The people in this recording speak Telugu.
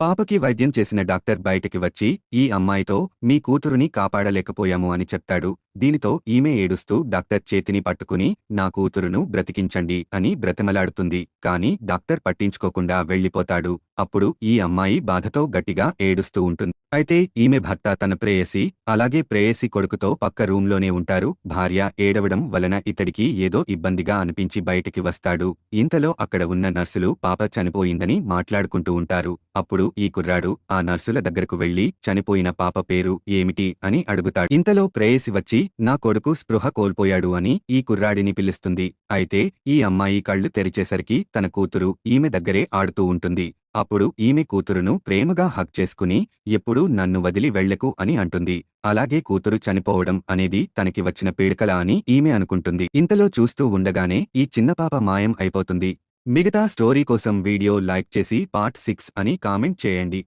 పాపకి వైద్యం చేసిన డాక్టర్ బయటికి వచ్చి ఈ అమ్మాయితో మీ కూతురుని కాపాడలేకపోయాము అని చెప్తాడు. దీనితో ఈమె ఏడుస్తూ డాక్టర్ చేతిని పట్టుకుని నా కూతురును బ్రతికించండి అని బ్రతిమలాడుతుంది. కాని డాక్టర్ పట్టించుకోకుండా వెళ్ళిపోతాడు. అప్పుడు ఈ అమ్మాయి బాధతో గట్టిగా ఏడుస్తూ ఉంటుంది. అయితే ఈమె భర్త తన ప్రేయసి అలాగే ప్రేయసి కొడుకుతో పక్క రూంలోనే ఉంటారు. భార్య ఏడవడం వలన ఇతడికి ఏదో ఇబ్బందిగా అనిపించి బయటికి వస్తాడు. ఇంతలో అక్కడ ఉన్న నర్సులు పాప చనిపోయిందని మాట్లాడుకుంటూ ఉంటారు. అప్పుడు ఈ కుర్రాడు ఆ నర్సుల దగ్గరకు వెళ్ళి చనిపోయిన పాప పేరు ఏమిటి అని అడుగుతాడు. ఇంతలో ప్రేయసి వచ్చి నా కొడుకు స్పృహ కోల్పోయాడు అని ఈ కుర్రాడిని పిలుస్తుంది. అయితే ఈ అమ్మాయి కళ్ళు తెరిచేసరికి తన కూతురు ఈమె దగ్గరే ఆడుతూ ఉంటుంది. అప్పుడు ఈమె కూతురును ప్రేమగా హక్ చేసుకుని ఎప్పుడూ నన్ను వదిలి వెళ్ళకు అని అంటుంది. అలాగే కూతురు చనిపోవడం అనేది తనకి వచ్చిన పీడకల అని ఈమె అనుకుంటుంది. ఇంతలో చూస్తూ ఉండగానే ఈ చిన్నపాప మాయం అయిపోతుంది. మిగతా స్టోరీ కోసం వీడియో లైక్ చేసి పార్ట్ సిక్స్ అని కామెంట్ చేయండి.